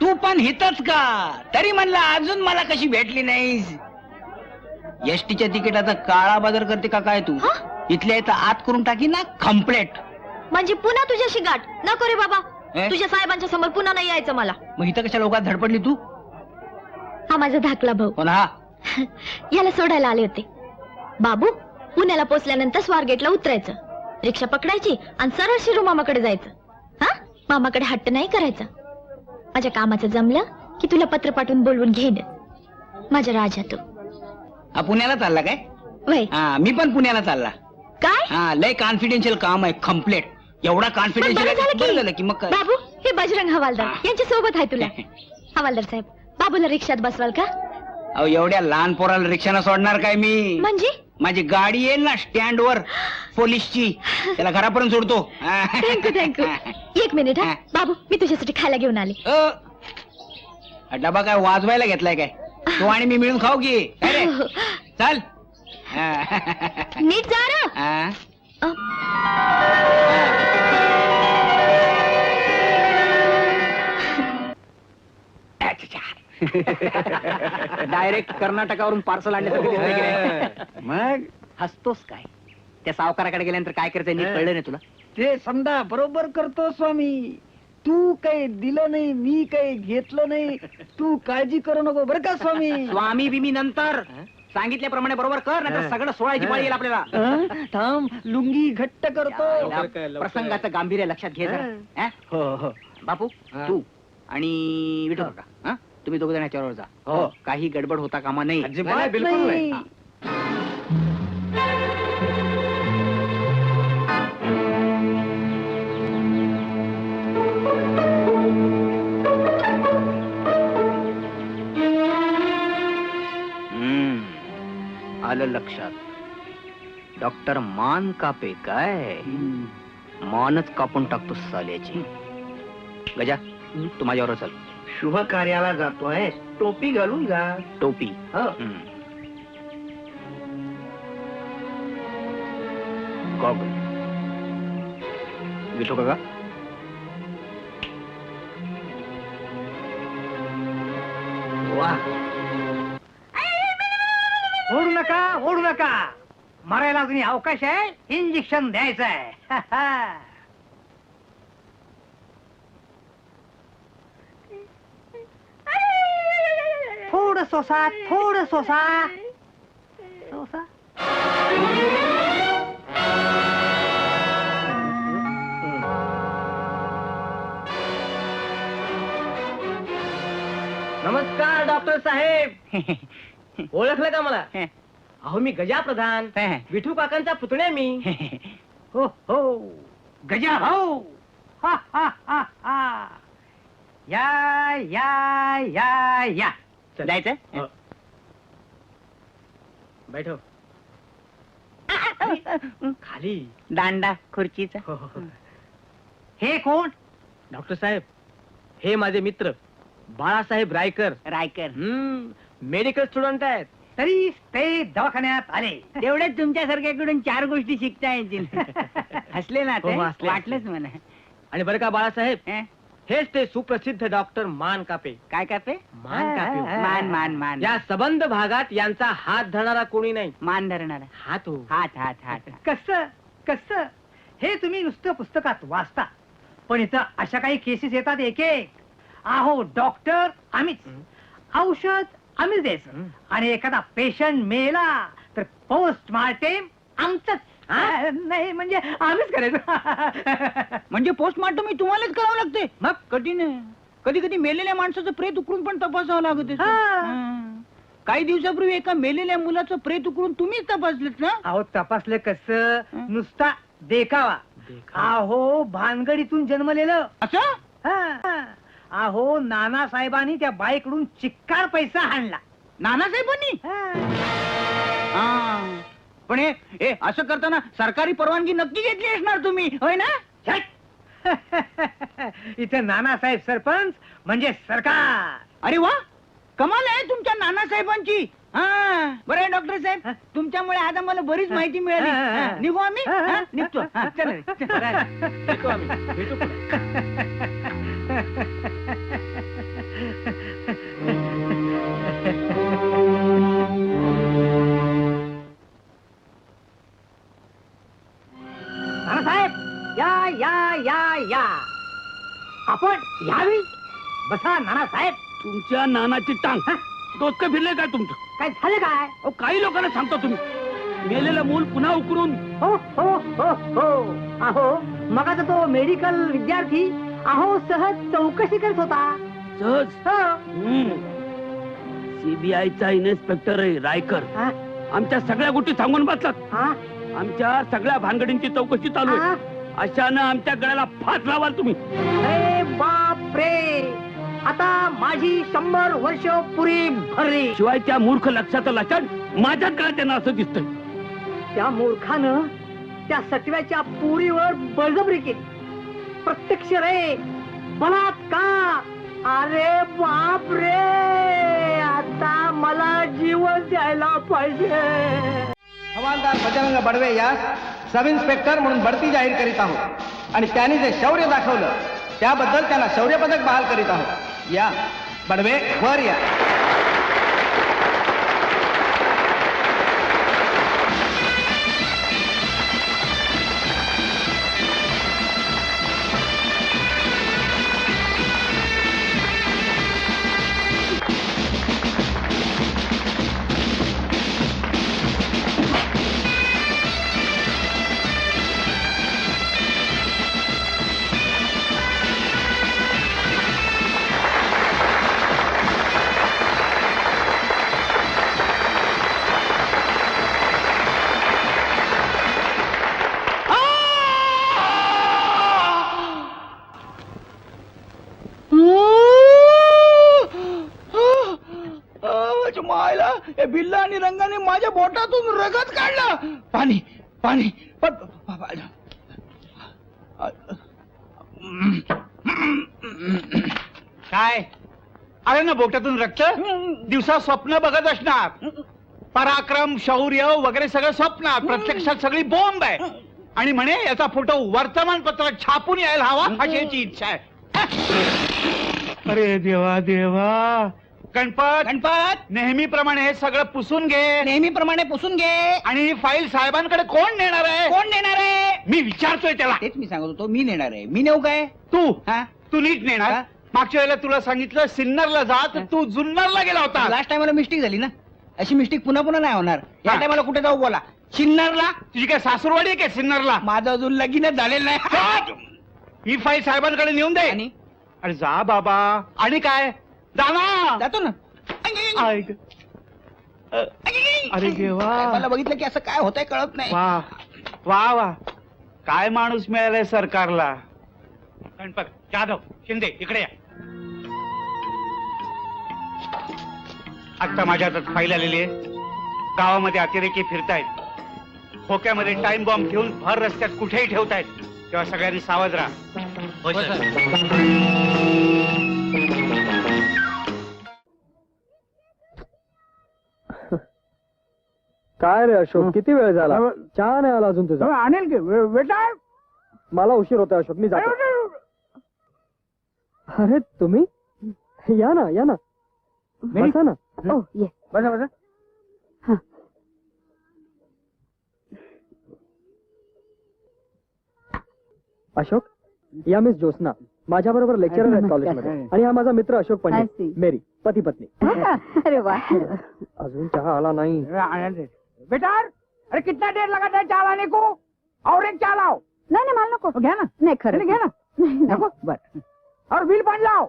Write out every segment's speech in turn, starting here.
तू पण हितच का? तरी म्हणलं अजून मला कशी भेटली नाहीस. एसटीच्या तिकिटाचा काळा बाजार करते का काय तू? हा? इथल्या इथं आत करून टाकी ना कम्प्लेट म्हणजे पुन्हा तुझ्याशी गाठ. नको रे बाबा? तुझ्या साहेबांच्या समोर पुन्हा नाही यायचं मला. मग इथं कशा लोकात धडपडली तू? हा माझा धाकला भाऊ. कोण हा? याला सोडायला आले होते. बाबू पुण्याला पोचल्यानंतर स्वारगेटला उतरायचं. रिक्षा पकडायची आणि सरळ शिरू मामाकडे जायचं. हा? मामाकडे हट्ट नाही करायचा. माझ्या कामाचं जमलं की तुला पत्र पाठवून बोलवून घेईन. माझ्या राजा तू हा पुण्याला चालला काय? वय. हा मी पण पुण्याला चालला. काय? हा लय कॉन्फिडेन्शियल काम आहे कम्प्लेट एवढा बरं कॉन्फिडेन्शियल झालं की. झालं की मग काय? बाबू हे बजरंग हवालदार हा. यांच्या सोबत आहे तुला. हवालदार साहेब बाबूला रिक्षात बसवाल का? अहो एवढ्या लहान पोराला रिक्षानं सोडणार काय मी? म्हणजे? माझी गाडी येईल ना स्टँड वर पोलीसची. त्याला घरापर्यंत सोडतो. थँक्यू थँक्यू एक मिनिट हा. हा. बाबू मी तुझ्यासाठी खायला घेऊन आले. अ, हा डबा काय वाजवायला घेतलाय काय? तू आणि मी मिळून खाऊ की? काय रे? चल. हा. नीट जा ना. हा. अ, डायरेक्ट कर्नाटकावरून पार्सल आणण्यासारखं दिसतंय की नाही? मग? हसतोस काय? त्या सावकाराकडे गेल्यानंतर काय करायचं नीट कळलं नाही तुला? ते समजा बरोबर करतो स्वामी. तू काही दिलं नाही मी काही घेतलं नाही. तू काळजी करू नको बरं का स्वामी? स्वामी बिमी नंतर. सांगितल्याप्रमाणे बरोबर कर नाही सगळं सोळायची पाळी येईल आपल्याला. हं? थांब लुंगी घट्ट करतो. प्रसंगाचं गांभीर्य लक्षात घे जरा. हं? हो? हो बापू हा. तू आणि विठू काका हं? तुम्ही दोघ जण याच्यावर जा. हो. काही गडबड होता कामा नाही अजिबात नाही. हम्म. आलं लक्षात. डॉक्टर मान कापे काय मानच कापून टाकतो साल्याची. गजा. तू माझ्यावर चल शुभ कार्याला जातोय टोपी घालून जा टोपी? हो. काका? वा ओढू नका ओढू नका। मरायला अजून अवकाश आहे इंजेक्शन द्यायचं आहे। थोडं सोसा थोडं सोसा. सोसा? नमस्कार डॉक्टर साहेब. ओळखलं का मला? अहो मी गजा प्रधान विठू काकांचा पुतण्या मी. हो हो. गजा भाऊ हा, हा, हा, हा. या या या या. जायचं? बैठो. खाली. दांडा खुर्चीचा. हो, हो, हो. हे कोण? डॉक्टर साहेब हे माझे मित्र. बाळासाहेब रायकर. रायकर. मेडिकल स्टुडंट आहेत. तरी ते दवाखान्यात आले. तेवढे तुमच्यासारख्याकडून चार गोष्टी शिकता येतील. हसले ना हो, ते? हसले. वाटलंच मला. आणि बरं का बाळासाहेब? हं? हेच ते सुप्रसिद्ध डॉक्टर मान कापे. काय कापे? मान कापे हो. मान मान मान. या सबंध भागात यांचा हात धरणारा कोणी नाही. मान धरणार. हात हो. हात हात हात. कस कस? हे तुम्ही नुसतं पुस्तकात वाचता. पण इथं अशा काही केसेस येतात एक एक आहो डॉक्टर आम्हीच औषध आम्हीच द्यायचं हं. आणि एखादा पेशंट मेला तर पोस्टमार्टेम आमचंच. हा, नाही म्हणजे आम्हीच करायचं म्हणजे पोस्टमार्टम तुम्हालाच करावं लागते मग कठीण आहे कधी कधी मेलेल्या माणसाचं प्रेत उकळून पण तपासावं लागत आहे. हा. हा. काही दिवसापूर्वी एका मेलेल्या मुलाचं प्रेत उकळून तुम्हीच तपासलेत ना अहो तपासलं कस हं. नुसता देखावा अहो भानगडीतून जन्मलेलं असं हा, हा. अहो नाना साहेबांनी त्या बाईकडून चिक्कार पैसा आणला नानासाहेबांनी हा. हा. पण हे हे असं करताना सरकारी परवानगी नक्की घेतली असणार तुम्ही होय ना? इथे नानासाहेब सरपंच म्हणजे सरकार. अरे वा! कमाल आहे तुमच्या नानासाहेबांची. हा बरं आहे डॉक्टर साहेब? तुमच्यामुळे आज आम्हाला बरीच माहिती मिळाली. हा, निघू आम्ही? हा, निघतो. हा, चला. भेटू आम्ही भेटू. नानासाहेब या या या या. आपण यावी बसा नानासाहेब. तुमच्या नानाची टांग. हा? डोकं फिरले काय तुमचं? काय झालं काय? अहो काही लोकांना सांगता तुम्ही. मेलेलं मूल पुन्हा उकरून. हो हो हो हो. अहो मगाचा तो मेडिकल विद्यार्थी अहो सहज चौकशी करत होता. सहज? हो. सीबीआयचा इन्स्पेक्टर रायकर. आमच्या सगळ्या गोष्टी सांगून बसलात. आमच्या सगळ्या भानगडींची चौकशी चालू. आहे. अशानं आमच्या गळ्याला फास लावाल तुम्ही. अरे बाप रे आता माझी शंभर वर्ष पुरी भरली. शिवाय त्या मूर्ख लक्षाचं लक्षण माझ्याच गळ्यात त्यांना असं दिसतंय. त्या मूर्खानं त्या सटव्याच्या पुरीवर बळजबरी केली. प्रत्यक्ष रे बलात्कार अरे बाप रे आता मला जीवन द्यायला पाहिजे. हवालदार बजरंग बडवे यास सब इन्स्पेक्टर म्हणून बढती जाहीर करीत आहोत. आणि त्यांनी जे शौर्य दाखवलं त्याबद्दल त्यांना शौर्य पदक बहाल करीत आहोत. या बडवे वर या. हे बिल्ला आणि रंगाने माझ्या बोटातून रगत काढला. पाणी पाणी. पण काय? अरे ना बोटातून रक्त? दिवसा स्वप्न बघत असणार. पराक्रम शौर्य वगैरे सगळं स्वप्नात. प्रत्यक्षात सगळी बॉम्ब आहे. आणि म्हणे याचा फोटो वर्तमानपत्रात छापून यायला हवा अशी याची इच्छा आहे. अरे देवा देवा. गणपत. गणपत. नेहमीप्रमाणे हे सगळं पुसून घे. नेहमीप्रमाणे पुसून घे. आणि ही फाईल साहेबांकडे कोण नेणार आहे? कोण नेणार आहे? मी विचारतोय त्याला. तेच मी सांगत होतो मी नेणार आहे. मी नेऊ काय? तू. हा? तू नीट नेणार. हा? मागच्या वेळेला तुला सांगितलं सिन्नरला जा तर तू जुन्नरला गेला होता. लास्ट टाइमला मिस्टेक झाली ना. अशी मिस्टेक पुन्हा पुन्हा नाही होणार. या हा. टायमाला कुठे जाऊ बोला. चिन्नरला तुझी काय सासूरवाडी आहे काय सिन्नरला? माझं अजून लगीनच झालेलं नाही. ही फाईल साहेबांकडे नेऊन दे. आणि? अरे जा बाबा. आणि काय? जातो ना. अरे देवा. मला बघितलं की असं काय होतंय कळत नाही. वा वा वा. काय माणूस मिळालाय सरकारला? गणपत जाधव शिंदे इकडे या. आता माझ्या हातात फाईल आलेली आहे. गावामध्ये अतिरेकी फिरतायत. खोक्यामध्ये टाइम बॉम्ब घेऊन भर रस्त्यात कुठेही ठेवतायत. तेव्हा सगळ्यांनी सावध राहा. काय रे अशोक? किती वेळ झाला? चहा नाही आला अजून तुझा. आणेल की? बेटा मला उशीर होता अशोक. मी जातो. अरे तुम्ही? या ना या ना. बसा ना. ओ ये. बसा बसा. अशोक या मिस ज्योत्स्ना. माझ्या बरोबर लेक्चरर आहेत कॉलेजमध्ये. आणि हा माझा मित्र अशोक पंडित मेरी पती पत्नी अरे वा. अजून चहा आला नाही. बेटा अरे कितना देर लगा था चाय लाने को? और एक चाय लाओ नाही नाही मला नको घ्या ना। नाही खरं। घ्या ना। नको बर। और बिल पण लाओ।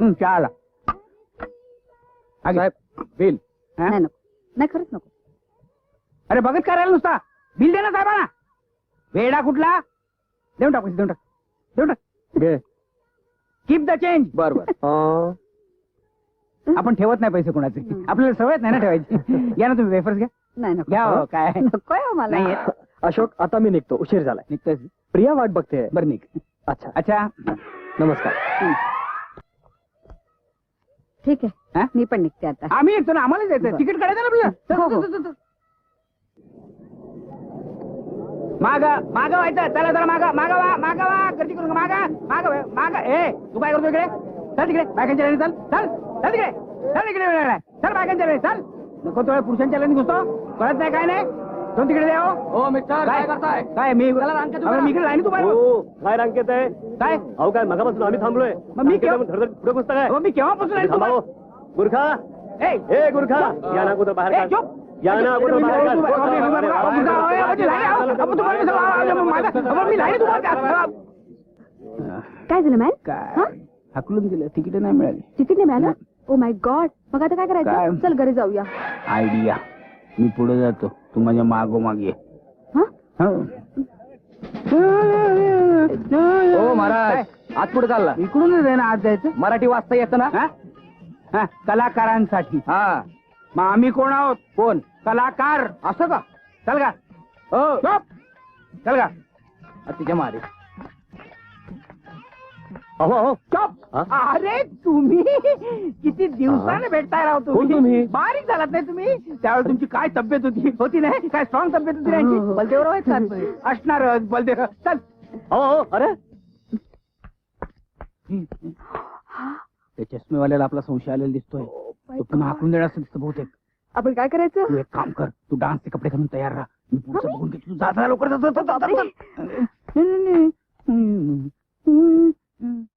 हम्म, चहा साहेब बिल नाही नको. नाही खरंच नको. अरे बघत करायला नुसता? बिल दे ना साहेबांना. वेडा कुठला? देऊन टाक पैसे, देऊन टाक. देऊन टाक. घे कीप द चेंज बर बर. अं, आपण ठेवत नाही पैसे कोणाचे. आपल्याला सवयच नाही ना ठेवायची. या ना तुम्ही वेफर्स घ्या. नाही नको. घ्या हो, काय? नकोय हो मला. नाही येत. अशोक आता मी निघतो. उशीर झालाय. निघतोय. प्रिया वाट बघते. बरं निघ. अच्छा. अच्छा. नमस्कार. ठीक हा? आहे मी पण निघते आता. आम्ही येतो ना आम्हाला जायचं बरं. तिकीट काढायचं ना आपलं हो, चल, हो. चल, चल, चल. माग माग व्हायचं. चला चला माग माग वा माग गर्दी करू नका मागा मागा मागा. ए तू काय करतो इकडे? चल तिकडे. बायकांच्या लाईनी चल. चल चल तिकडे. चल वेळ आहे. चल बायकांच्या लाईनी चल. नको तो पुरुषांच्या लाईनी घुसतो. कळत नाही काय नाही? दोन तिकडे द्या हो. मिस्टर. काय? करताय? काय मी अरे, मी इकडे लाईनी तू काय रांकेत आहे? काय? अहो काय मगापासून आम्ही थांबलोय. मग मी केव्हा- धडधड पुढे घुसता काय? अहो, मी केव्हापासून लाईनीत थांबा हो. गुरखा. आहे? ए, ए गुरखा. या ना अगोदर बाहेर ए, काढ. चुप. या ना अगोदर मी बाहेर लाईनीत काढ. उभा आहे. अहो, मी- अहो, अहो, अहो, अहो, अहो, अहो, लाईनी, अहो, अहो, तुम्हाला कसं- अहो, अहो, माझा- अहो, मी लाईनीत उभा आहे. काय झालं मॅम काय? हाकलून दिलं. तिकीट नाही मिळाली. तिकीट नाही मिळालं? ओ माय गॉड मग आता काय काय? करायचं चल घरी जाऊया. आयडिया मी पुढे जातो. तू माझ्या मागोमाग ये. हा? हो. महाराज आत पुढे चालला? इकडूनच आहे ना आज जायचं. मराठी वाचता येतं ना? हा? हा, कलाकारांसाठी. हा. मग आम्ही कोण आहोत? कोण? कलाकार. असं का? चल का? हो. चल का? तिच्या मारे अहो हा? अरे तुम्ही किती दिवसाने भेटताय राव कोण तुम्ही? तुम्ही बारीक झालात नाही तुम्ही? त्यावेळेस तुमची काय तब्येत होती? होती नाही? काय स्ट्रॉंग तब्येत होती त्यांची बलदेवराव आहेत का असणार बलदेव चल. अहो अहो अरे! त्या चष्मेवाल्याला आपला संशय आलेला दिसतोय. तो पुन्हा हाकून देणार असं दिसतं बहुतेक. आपण काय करायचं? तू एक काम कर तू डान्सचे कपडे घालून तयार राहा. मी पुढचं बघून घेतो. तू जा जा लवकर जा, जा, जा, जा, जा. नाही, नाही, नाही. Mm.